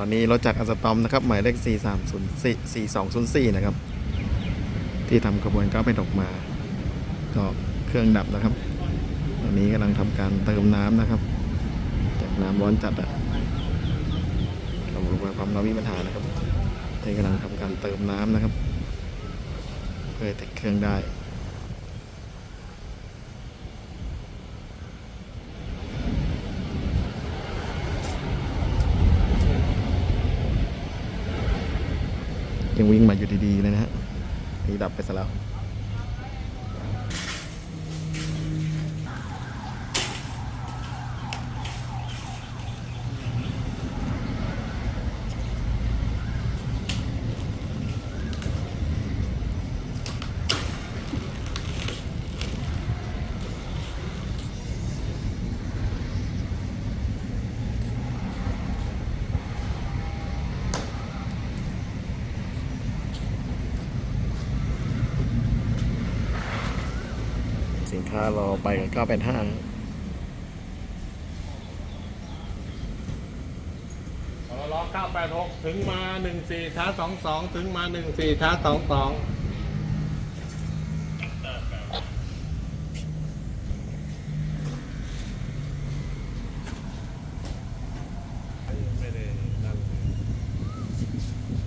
ตอนนี้รถจากอัสตอมนะครับหมายเลข 4304 4204 นะครับ ที่ทำกระบวนการไปตกมา ก็เครื่องดับนะครับ ตอนนี้กำลังทำการเติมน้ำนะครับ จากน้ำร้อนจัดอะระบบระบายความร้อนมีปัญหานะครับที่กำลังทำการเติมน้ำนะครับ เพื่อติดเครื่องได้ ยังวิ่งมาอยู่ดีๆเลยนะฮะนี่ดับไปซะแล้ว สินค้ารอไปกับ985ล้อ986 ถึงมา 14ช้า22 ถึงมา 14ช้า22